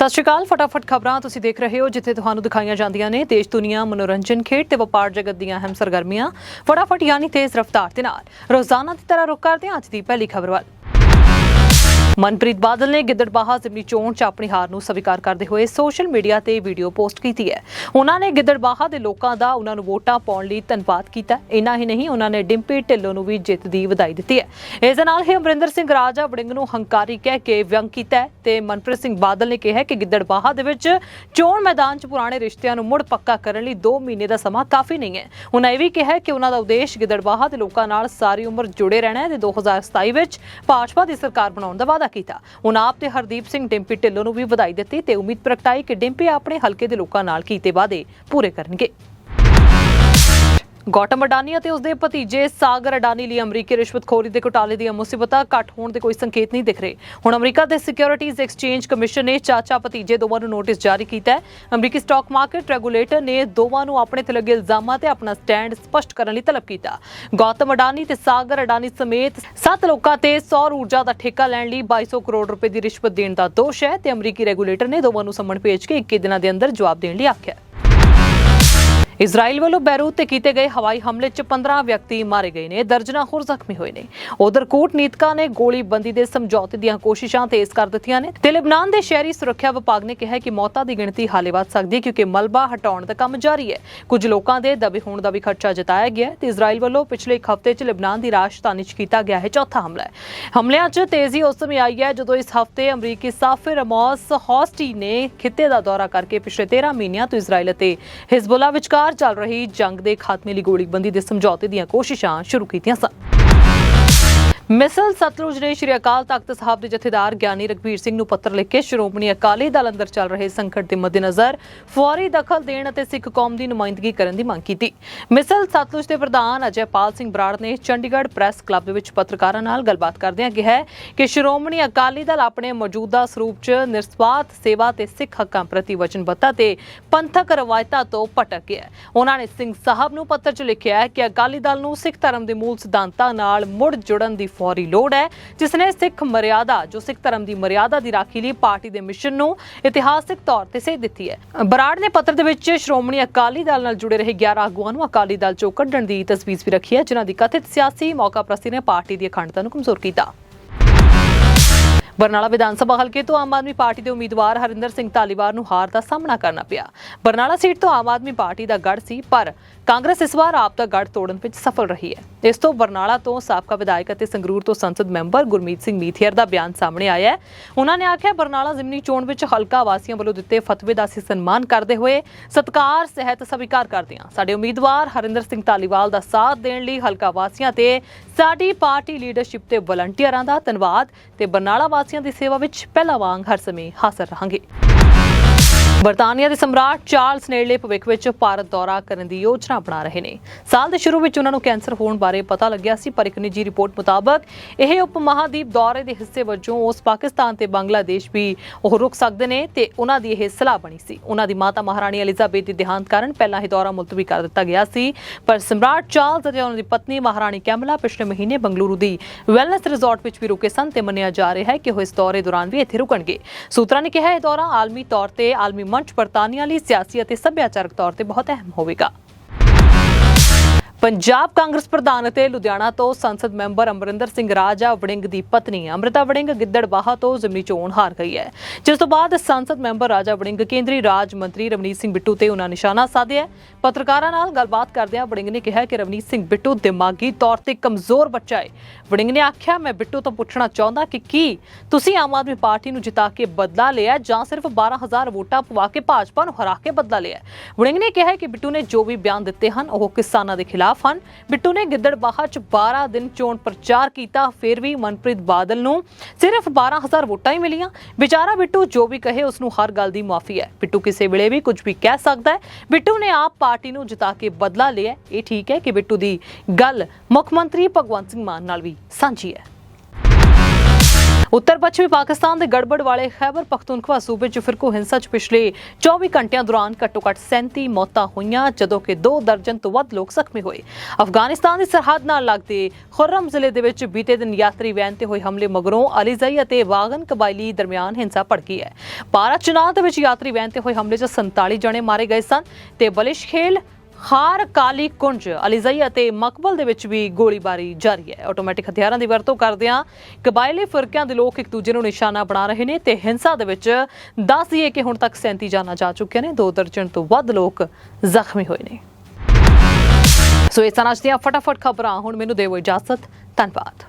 ਸਤਿ ਸ਼੍ਰੀ ਅਕਾਲ, ਫਟਾਫਟ ਖਬਰਾਂ ਤੁਸੀਂ ਦੇਖ ਰਹੇ ਹੋ, ਜਿੱਥੇ ਤੁਹਾਨੂੰ ਦਿਖਾਈਆਂ ਜਾਂਦੀਆਂ ਨੇ ਦੇਸ਼ ਦੁਨੀਆ, ਮਨੋਰੰਜਨ ਖੇਡ ਤੇ ਵਪਾਰ ਜਗਤ ਦੀਆਂ ਅਹਿਮ ਸਰਗਰਮੀਆਂ। ਫਟਾਫਟ ਯਾਨੀ ਤੇਜ਼ ਰਫ਼ਤਾਰ ਦੇ ਨਾਲ। ਰੋਜ਼ਾਨਾ ਦੀ ਤਰ੍ਹਾਂ ਰੁਕ ਕਰਦੇ ਹਾਂ, ਅੱਜ ਦੀ ਪਹਿਲੀ ਖਬਰ ਵੱਲ। ਮਨਪ੍ਰੀਤ ਬਾਦਲ ਨੇ ਗਿੱਦੜਬਾਹਾ ਜ਼ਿਮਨੀ ਚੋਣ 'ਚ ਆਪਣੀ ਹਾਰ ਨੂੰ ਸਵੀਕਾਰ ਕਰਦੇ ਹੋਏ ਸੋਸ਼ਲ ਮੀਡੀਆ ਤੇ ਵੀਡੀਓ ਪੋਸਟ ਕੀਤੀ ਹੈ। ਉਹਨਾਂ ਨੇ ਗਿੱਦੜਬਾਹਾ ਦੇ ਲੋਕਾਂ ਦਾ ਉਹਨਾਂ ਨੂੰ ਵੋਟਾਂ ਪਾਉਣ ਲਈ ਧੰਨਵਾਦ ਕੀਤਾ। ਇੰਨਾ ਹੀ ਨਹੀਂ, ਉਹਨਾਂ ਨੇ ਡਿੰਪੀ ਢਿੱਲੋਂ ਨੂੰ ਵੀ ਜਿੱਤ ਦੀ ਵਧਾਈ ਦਿੱਤੀ ਹੈ। ਇਸ ਦੇ ਨਾਲ ਹੀ ਅਮਰਿੰਦਰ ਸਿੰਘ ਰਾਜਾ ਵੜਿੰਗ ਨੂੰ ਹੰਕਾਰੀ ਕਹਿ ਕੇ ਵਿਅੰਗ ਕੀਤਾ ਹੈ ਤੇ ਮਨਪ੍ਰੀਤ ਸਿੰਘ ਬਾਦਲ ਨੇ ਕਿਹਾ ਕਿ ਗਿੱਦੜਬਾਹਾ ਦੇ ਵਿੱਚ ਚੋਣ ਮੈਦਾਨ 'ਚ ਪੁਰਾਣੇ ਰਿਸ਼ਤਿਆਂ ਨੂੰ ਮੁੜ ਪੱਕਾ ਕਰਨ ਲਈ 2 ਮਹੀਨੇ ਦਾ ਸਮਾਂ ਕਾਫੀ ਨਹੀਂ ਹੈ। ਉਹਨਾਂ ਇਹ ਵੀ ਕਿਹਾ ਕਿ ਉਹਨਾਂ ਦਾ ਉਦੇਸ਼ ਗਿੱਦੜਬਾਹਾ ਦੇ ਲੋਕਾਂ ਨਾਲ ਸਾਰੀ ਉਮਰ ਜੁੜੇ ਰਹਿਣਾ ਹੈ ਤੇ 2027 ਵਿੱਚ ਭਾਜਪਾ ਦੀ ਸਰਕਾਰ ਬਣਾਉਣ ਦਾ ਵਾਅਦਾ ਕੀਤਾ। ਉਹਨਾਂ ਆਪ ਤੇ ਹਰਦੀਪ ਸਿੰਘ ਡਿੰਪੀ ਢਿੱਲੋਂ ਨੂੰ ਵੀ ਵਧਾਈ ਦਿੱਤੀ ਤੇ ਉਮੀਦ ਪ੍ਰਗਟਾਈ ਕਿ ਡਿੰਪੀ ਆਪਣੇ ਹਲਕੇ ਦੇ ਲੋਕਾਂ ਨਾਲ ਕੀਤੇ ਵਾਅਦੇ ਪੂਰੇ ਕਰਨਗੇ। ਗੌਤਮ ਅਡਾਨੀ ਅਤੇ ਉਸਦੇ ਭਤੀਜੇ ਸਾਗਰ ਅਡਾਨੀ ਲਈ ਅਮਰੀਕੀ ਰਿਸ਼ਵਤਖੋਰੀ ਦੇ ਘੁਟਾਲੇ ਦੀਆਂ ਮੁਸੀਬਤਾਂ ਘੱਟ ਹੋਣ ਦੇ ਕੋਈ ਸੰਕੇਤ ਨਹੀਂ ਦਿਖ ਰਹੇ। ਹੁਣ ਅਮਰੀਕਾ ਦੇ ਸਿਕਿਉਰਿਟੀਜ਼ ਐਕਸਚੇਂਜ ਕਮਿਸ਼ਨ ਨੇ ਚਾਚਾ ਭਤੀਜੇ ਦੋਵਾਂ ਨੂੰ ਨੋਟਿਸ ਜਾਰੀ ਕੀਤਾ ਹੈ। ਅਮਰੀਕੀ ਸਟਾਕ ਮਾਰਕੀਟ ਰੈਗੂਲੇਟਰ ਨੇ ਦੋਵਾਂ ਨੂੰ ਆਪਣੇ ਤੇ ਲੱਗੇ ਇਲਜ਼ਾਮਾਂ ਤੇ ਆਪਣਾ ਸਟੈਂਡ ਸਪਸ਼ਟ ਕਰਨ ਲਈ ਤਲਬ ਕੀਤਾ। ਗੌਤਮ ਅਡਾਨੀ ਤੇ ਸਾਗਰ ਅਡਾਨੀ ਸਮੇਤ 7 ਲੋਕਾਂ ਤੇ ਸੌਰ ਊਰਜਾ ਦਾ ਠੇਕਾ ਲੈਣ ਲਈ 2200 ਕਰੋੜ ਰੁਪਏ ਦੀ ਰਿਸ਼ਵਤ ਦੇਣ ਦਾ ਦੋਸ਼ ਹੈ ਤੇ ਅਮਰੀਕੀ ਰੈਗੂਲੇਟਰ ਨੇ ਦੋਵਾਂ ਨੂੰ ਸੰਮਣ ਭੇਜ ਕੇ 21 ਦਿਨਾਂ ਦੇ ਅੰਦਰ ਜਵਾਬ ਦੇਣ ਲਈ ਆਖਿਆ ਇਜ਼ਰਾਈਲ ਵੱਲੋਂ ਬੈਰੂਤ ਤੇ ਕੀਤੇ ਗਏ ਹਵਾਈ ਹਮਲੇ 'ਚ 15 ਵਿਅਕਤੀ ਮਾਰੇ ਗਏ ਨੇ, ਦਰਜਨਾਂ ਹੋਰ ਜ਼ਖਮੀ ਹੋਏ ਨੇ। ਉਧਰ ਕੂਟਨੀਤਕਾਂ ਨੇ ਗੋਲੀਬੰਦੀ ਦੇ ਸਮਝੌਤੇ ਦੀਆਂ ਕੋਸ਼ਿਸ਼ਾਂ ਤੇਜ਼ ਕਰ ਦਿੱਤੀਆਂ ਨੇ। ਤੇ ਲਿਬਨਾਨ ਦੇ ਸ਼ਹਿਰੀ ਸੁਰੱਖਿਆ ਵਿਭਾਗ ਨੇ ਕਿਹਾ ਕਿ ਮੌਤਾਂ ਦੀ ਗਿਣਤੀ ਹਾਲੇ ਵੱਧ ਸਕਦੀ ਹੈ ਕਿਉਂਕਿ ਮਲਬਾ ਹਟਾਉਣ ਦਾ ਕੰਮ ਜਾਰੀ ਹੈ। ਕੁਝ ਲੋਕਾਂ ਦੇ ਦਬੇ ਹੋਣ ਦਾ ਵੀ ਖਰਚਾ ਜਤਾਇਆ ਗਿਆ ਤੇ ਇਜ਼ਰਾਈਲ ਵੱਲੋਂ ਪਿਛਲੇ ਇੱਕ ਹਫ਼ਤੇ 'ਚ ਲਿਬਨਾਨ ਦੀ ਰਾਜਧਾਨੀ 'ਚ ਕੀਤਾ ਗਿਆ ਹੈ ਚੌਥਾ ਹਮਲਾ ਹੈ। ਹਮਲਿਆਂ 'ਚ ਤੇਜ਼ੀ ਉਸ ਸਮੇਂ ਆਈ ਹੈ ਜਦੋਂ ਇਸ ਹਫ਼ਤੇ ਅਮਰੀਕੀ ਸਾਫਿਰ ਰਮੋਸ ਹੌਸਟੀ ਨੇ ਖਿੱਤੇ ਦਾ ਦੌਰਾ ਕਰਕੇ ਪਿਛਲੇ 13 ਮਹੀਨਿਆਂ ਤੋਂ ਇਜ਼ਰਾਈਲ ਅਤੇ ਹਿਜ਼ਬੁੱਲਾ ਵਿਚਕਾਰ ਚੱਲ ਰਹੀ ਜੰਗ ਦੇ ਖਾਤਮੇ ਲਈ ਗੋਲੀਬੰਦੀ ਦੇ ਸਮਝੌਤੇ ਦੀਆਂ ਕੋਸ਼ਿਸ਼ਾਂ ਸ਼ੁਰੂ ਕੀਤੀਆਂ ਸਨ। ਮਿਸਲ ਸਤਲੁਜ ਨੇ ਸ਼੍ਰੀ ਅਕਾਲ ਤਖਤ ਸਾਹਿਬ ਦੇ ਜਥੇਦਾਰ ਗਿਆਨੀ ਰਗਵੀਰ ਸਿੰਘ ਨੂੰ ਪੱਤਰ ਲਿਖ ਕੇ ਸ਼੍ਰੋਮਣੀ ਅਕਾਲੀ ਦਲ ਅੰਦਰ ਚੱਲ ਰਹੇ ਸੰਕਟ ਦੇ ਮੱਦੇਨਜ਼ਰ ਫੌਰੀ ਦਖਲ ਦੇਣ ਅਤੇ ਸਿੱਖ ਕੌਮ ਦੀ ਨੁਮਾਇੰਦਗੀ ਕਰਨ ਦੀ ਮੰਗ ਕੀਤੀ। ਮਿਸਲ ਸਤਲੁਜ ਦੇ ਪ੍ਰਧਾਨ ਅਜੈਪਾਲ ਸਿੰਘ ਬਰਾੜ ਨੇ ਚੰਡੀਗੜ੍ਹ ਪ੍ਰੈਸ ਕਲੱਬ ਦੇ ਵਿੱਚ ਪੱਤਰਕਾਰਾਂ ਨਾਲ ਗੱਲਬਾਤ ਕਰਦਿਆਂ ਕਿਹਾ ਕਿ ਸ਼੍ਰੋਮਣੀ ਅਕਾਲੀ ਦਲ ਆਪਣੇ ਮੌਜੂਦਾ ਸਰੂਪ 'ਚ ਨਿਰਸਵਾਰਥ ਸੇਵਾ ਤੇ ਸਿੱਖ ਹੱਕਾਂ ਪ੍ਰਤੀ ਵਚਨਬੱਧਤਾ ਤੇ ਪੰਥਕ ਰਵਾਇਤਾਂ ਤੋਂ ਭਟਕ ਗਿਆ ਉਹਨਾਂ ਨੇ ਸਿੰਘ ਸਾਹਿਬ ਨੂੰ ਪੱਤਰ 'ਚ ਲਿਖਿਆ ਹੈ ਕਿ ਅਕਾਲੀ ਦਲ ਨੂੰ ਸਿੱਖ ਧਰਮ ਦੇ ਮੂਲ ਸਿਧਾਂਤਾਂ ਨਾਲ ਮੁੜ ਜੁੜਨ ਦੀ ਫੌਰੀ ਲੋੜ ਹੈ, ਜਿਸ ਨੇ ਸਿੱਖ ਮਰਿਆਦਾ, ਜੋ ਸਿੱਖ ਧਰਮ ਦੀ ਮਰਿਆਦਾ ਦੀ ਰਾਖੀ ਲਈ ਪਾਰਟੀ ਦੇ ਮਿਸ਼ਨ ਨੂੰ ਇਤਿਹਾਸਿਕ ਤੌਰ ਤੇ ਸੇਧ ਦਿੱਤੀ ਹੈ। ਬਰਾੜ ਨੇ ਪੱਤਰ ਦੇ ਵਿੱਚ ਸ਼੍ਰੋਮਣੀ ਅਕਾਲੀ ਦਲ ਨਾਲ ਜੁੜੇ ਰਹੇ 11 ਆਗੂਆਂ ਨੂੰ ਅਕਾਲੀ ਦਲ ਚੋਂ ਕੱਢਣ ਦੀ ਤਸਵੀਰ ਵੀ ਰੱਖੀ ਹੈ, ਜਿਨ੍ਹਾਂ ਦੀ ਕਥਿਤ ਸਿਆਸੀ ਮੌਕਾ ਪ੍ਰਸਤੀ ਨੇ ਪਾਰਟੀ ਦੀ ਅਖੰਡਤਾ ਨੂੰ ਕਮਜ਼ੋਰ ਕੀਤਾ। ਬਰਨਾਲਾ ਵਿਧਾਨ ਸਭਾ ਹਲਕੇ ਤੋਂ ਆਮ ਆਦਮੀ ਪਾਰਟੀ ਦੇ ਉਮੀਦਵਾਰ ਹਰਿੰਦਰ ਸਿੰਘ ਧਾਲੀਵਾਲ ਨੂੰ ਹਾਰ ਦਾ ਸਾਹਮਣਾ ਕਰਨਾ ਪਿਆ। ਬਰਨਾਲਾ ਸੀਟ ਤੋਂ ਆਮ ਆਦਮੀ ਪਾਰਟੀ ਦਾ ਗੜ ਸੀ, ਪਰ ਕਾਂਗਰਸ ਇਸ ਵਾਰ ਆਪ ਦਾ ਗੜ ਤੋੜਨ ਵਿੱਚ ਸਫਲ ਰਹੀ ਹੈ। ਇਸ ਤੋਂ ਬਰਨਾਲਾ ਤੋਂ ਸਾਬਕਾ ਵਿਧਾਇਕ ਅਤੇ ਸੰਗਰੂਰ ਤੋਂ ਸੰਸਦ ਮੈਂਬਰ ਗੁਰਮੀਤ ਸਿੰਘ ਮੀਥੀਅਰ ਦਾ ਬਿਆਨ ਸਾਹਮਣੇ ਆਇਆ ਹੈ। ਉਹਨਾਂ ਨੇ ਆਖਿਆ, ਬਰਨਾਲਾ ਜ਼ਿਮਨੀ ਚੋਣ ਵਿੱਚ ਹਲਕਾ ਵਾਸੀਆਂ ਵੱਲੋਂ ਦਿੱਤੇ ਫਤਵੇ ਦਾ ਅਸੀਂ ਸਨਮਾਨ ਕਰਦੇ ਹੋਏ ਸਤਕਾਰ, ਸਹਿਤ ਸਵੀਕਾਰ ਕਰਦੇ ਹਾਂ। ਸਾਡੇ ਉਮੀਦਵਾਰ ਹਰਿੰਦਰ ਸਿੰਘ ਧਾਲੀਵਾਲ ਦਾ ਸਾਥ ਦੇਣ ਲਈ ਹਲਕਾ ਵਾਸੀਆਂ ਤੇ ਸਾਡੀ ਪਾਰਟੀ ਲੀਡਰਸ਼ਿਪ ਤੇ ਵਲੰਟੀਅਰਾਂ ਦਾ ਧੰਨਵਾਦ ਤੇ ਬਰਨਾਲਾ ਵਾਸੀਆਂ ਦੀ ਸੇਵਾ ਵਿੱਚ ਪਹਿਲਾਂ ਵਾਂਗ ਹਰ ਸਮੇਂ ਹਾਜ਼ਰ ਰਹਾਂਗੇ। ਬਰਤਾਨੀਆ ਦੇ ਸਮਰਾਟ ਚਾਰਲਸ ਨੇੜਲੇ ਭਵਿੱਖ ਵਿੱਚ ਭਾਰਤ ਦੌਰਾ ਕਰਨ ਦੀ ਯੋਜਨਾ ਬਣਾ ਰਹੇ ਨੇ। ਸਾਲ ਦੇ ਸ਼ੁਰੂ ਵਿੱਚ ਉਹਨਾਂ ਨੂੰ ਕੈਂਸਰ ਹੋਣ ਬਾਰੇ ਪਤਾ ਲੱਗਿਆ ਸੀ, ਪਰ ਇੱਕ ਨਿੱਜੀ ਰਿਪੋਰਟ ਮੁਤਾਬਕ ਇਹ ਉਪ ਮਹਾਦੀਪ ਦੌਰੇ ਦੇ ਹਿੱਸੇ ਵਜੋਂ ਉਸ ਪਾਕਿਸਤਾਨ ਤੇ ਬੰਗਲਾਦੇਸ਼ ਵੀ ਉਹ ਰੁਕ ਸਕਦੇ ਨੇ ਤੇ ਉਹਨਾਂ ਦੀ ਇਹ ਸਲਾਹ ਬਣੀ ਸੀ। ਉਹਨਾਂ ਦੀ ਮਾਤਾ ਮਹਾਰਾਣੀ ਐਲਿਜ਼ਾਬੇਥ ਦੀ ਦੇਹਾਂਤ ਕਾਰਨ ਪਹਿਲਾਂ ਹੀ ਦੌਰਾ ਮੁਲਤਵੀ ਕਰ ਦਿੱਤਾ ਗਿਆ ਸੀ, ਪਰ ਸਮਰਾਟ ਚਾਰਲਸ ਅਤੇ ਉਹਨਾਂ ਦੀ ਪਤਨੀ ਮਹਾਰਾਣੀ ਕੈਮਲਾ ਪਿਛਲੇ ਮਹੀਨੇ ਬੰਗਲੁਰੂ ਦੀ ਵੈਲਨੈਸ ਰਿਜ਼ੋਰਟ ਵਿੱਚ ਵੀ ਰੁਕੇ ਸਨ ਤੇ ਮੰਨਿਆ ਜਾ ਰਿਹਾ ਹੈ ਕਿ ਉਹ ਇਸ ਦੌਰੇ ਦੌਰਾਨ ਵੀ ਇੱਥੇ ਰੁਕਣਗੇ। ਸੂਤਰਾਂ ਨੇ ਕਿਹਾ, ਇਹ ਦੌਰਾ ਆਲਮੀ ਤੌਰ ਤੇ ਆਲਮੀ ਮੰਚ ਬਰਤਾਨੀਆ ਲਈ ਸਿਆਸੀ ਅਤੇ ਸੱਭਿਆਚਾਰਕ ਤੌਰ ਤੇ ਬਹੁਤ ਅਹਿਮ ਹੋਵੇਗਾ। ਪੰਜਾਬ ਕਾਂਗਰਸ ਪ੍ਰਧਾਨ ਅਤੇ ਲੁਧਿਆਣਾ ਤੋਂ ਸੰਸਦ ਮੈਂਬਰ ਅਮਰਿੰਦਰ ਸਿੰਘ ਰਾਜਾ ਵੜਿੰਗ ਦੀ ਪਤਨੀ ਅੰਮ੍ਰਿਤਾ ਵੜਿੰਗ ਗਿੱਦੜਬਾਹਾ ਤੋਂ ਜ਼ਿਮਨੀ ਚੋਣ ਹਾਰ ਗਈ ਹੈ। ਜਿਸ ਤੋਂ ਬਾਅਦ ਸੰਸਦ ਮੈਂਬਰ ਰਾਜਾ ਵੜਿੰਗ, ਕੇਂਦਰੀ ਰਾਜ ਮੰਤਰੀ ਰਵਨੀਤ ਸਿੰਘ ਬਿੱਟੂ ਤੇ ਉਹਨਾਂ ਨਿਸ਼ਾਨਾ ਸਾਧਿਆ। ਪੱਤਰਕਾਰਾਂ ਨਾਲ ਗੱਲਬਾਤ ਕਰਦਿਆਂ ਵੜਿੰਗ ਨੇ ਕਿਹਾ ਕਿ ਰਵਨੀਤ ਸਿੰਘ ਬਿੱਟੂ ਦਿਮਾਗੀ ਤੌਰ ਤੇ ਕਮਜ਼ੋਰ ਬੱਚਾ ਹੈ। ਵੜਿੰਗ ਨੇ ਆਖਿਆ, ਮੈਂ ਬਿੱਟੂ ਤੋਂ ਪੁੱਛਣਾ ਚਾਹੁੰਦਾ ਕਿ ਕੀ ਤੁਸੀਂ ਆਮ ਆਦਮੀ ਪਾਰਟੀ ਨੂੰ ਜਿਤਾ ਕੇ ਬਦਲਾ ਲਿਆ ਜਾਂ ਸਿਰਫ 12000 ਵੋਟਾਂ ਪਵਾ ਕੇ ਭਾਜਪਾ ਨੂੰ ਹਰਾ ਕੇ ਬਦਲਾ ਲਿਆ ਵੜਿੰਗ ਨੇ ਕਿਹਾ ਕਿ ਬਿੱਟੂ ਨੇ ਜੋ ਵੀ ਬਿਆਨ ਦਿੱਤੇ ਹਨ, ਉਹ ਕਿਸਾਨਾਂ ਦੇ ਖਿਲਾਫ ਹਨ। ਬਿੱਟੂ ਨੇ ਗਿੱਦੜਬਾਹਾ 'ਚ 12 ਦਿਨ ਚੋਣ ਪ੍ਰਚਾਰ ਕੀਤਾ, ਫਿਰ ਵੀ ਮਨਪ੍ਰੀਤ ਬਾਦਲ ਨੂੰ ਸਿਰਫ 12000 ਵੋਟਾਂ ਹੀ ਮਿਲੀਆਂ। ਵਿਚਾਰਾ ਬਿੱਟੂ ਜੋ ਵੀ ਕਹੇ, ਉਸ ਨੂੰ ਹਰ ਗੱਲ ਦੀ ਮਾਫੀ ਹੈ। ਬਿੱਟੂ ਕਿਸੇ ਵੇਲੇ ਵੀ ਕੁਝ ਵੀ ਕਹਿ ਸਕਦਾ ਹੈ। ਬਿੱਟੂ ਨੇ ਆਪ ਪਾਰਟੀ ਨੂੰ ਜਿਤਾ ਕੇ ਬਦਲਾ ਲਿਆ ਇਹ ਠੀਕ ਹੈ ਕਿ ਬਿੱਟੂ ਦੀ ਗੱਲ ਮੁੱਖ ਮੰਤਰੀ ਭਗਵੰਤ ਸਿੰਘ ਮਾਨ ਨਾਲ ਵੀ ਸਾਂਝੀ ਹੈ। ਉੱਤਰ ਪੱਛਮੀ ਪਾਕਿਸਤਾਨ ਦੇ ਗੜਬੜ ਵਾਲੇ ਖੈਬਰ ਪਖਤੂਨਖਵਾ ਸੂਬੇ 'ਚ ਫਿਰਕੂ ਹਿੰਸਾ 'ਚ ਪਿਛਲੇ 24 ਘੰਟਿਆਂ ਦੌਰਾਨ ਘੱਟੋ-ਘੱਟ 37 ਮੌਤਾਂ ਹੋਈਆਂ, ਜਦੋਂ ਕਿ 2 ਦਰਜਨ ਤੋਂ ਵੱਧ ਲੋਕ ਜ਼ਖਮੀ ਹੋਏ। ਅਫਗਾਨਿਸਤਾਨ ਦੀ ਸਰਹੱਦ ਨਾਲ ਲੱਗਦੇ ਖੁਰਮ ਜ਼ਿਲ੍ਹੇ ਦੇ ਵਿੱਚ ਬੀਤੇ ਦਿਨ ਯਾਤਰੀ ਵੈਨ ਤੇ ਹੋਏ ਹਮਲੇ ਮਗਰੋਂ ਅਲੀਜ਼ਈ ਅਤੇ ਵਾਗਨ ਕਬਾਇਲੀ ਦਰਮਿਆਨ ਹਿੰਸਾ ਭੜਕੀ ਹੈ। ਪਾਰਾ ਚੁਨਾਵ ਦੇ ਵਿੱਚ ਯਾਤਰੀ ਵੈਨ ਤੇ ਹੋਏ ਹਮਲੇ 'ਚ 47 ਜਣੇ ਮਾਰੇ ਗਏ ਸਨ ਤੇ ਬਲਿਸ਼ਖੇਲ ਖਾਰ ਕਾਲੀ ਕੁੰਜ, ਅਲੀਜ਼ਈ ਅਤੇ ਮਕਬਲ ਦੇ ਵਿੱਚ ਵੀ ਗੋਲੀਬਾਰੀ ਜਾਰੀ ਹੈ। ਆਟੋਮੈਟਿਕ ਹਥਿਆਰਾਂ ਦੀ ਵਰਤੋਂ ਕਰਦਿਆਂ ਕਬਾਇਲੀ ਫਿਰਕਿਆਂ ਦੇ ਲੋਕ ਇੱਕ ਦੂਜੇ ਨੂੰ ਨਿਸ਼ਾਨਾ ਬਣਾ ਰਹੇ ਨੇ ਤੇ ਹਿੰਸਾ ਦੇ ਵਿੱਚ ਦੱਸ ਦਈਏ ਕਿ ਹੁਣ ਤੱਕ 37 ਜਾਨਾਂ ਜਾ ਚੁੱਕੀਆਂ ਨੇ। ਦੋ ਦਰਜਨ ਤੋਂ ਵੱਧ ਲੋਕ ਜ਼ਖਮੀ ਹੋਏ ਨੇ। ਸੋ ਇਸ ਤਰ੍ਹਾਂ ਅੱਜ ਦੀਆਂ ਫਟਾਫਟ ਖਬਰਾਂ, ਹੁਣ ਮੈਨੂੰ ਦੇਵੋ ਇਜਾਜ਼ਤ। ਧੰਨਵਾਦ।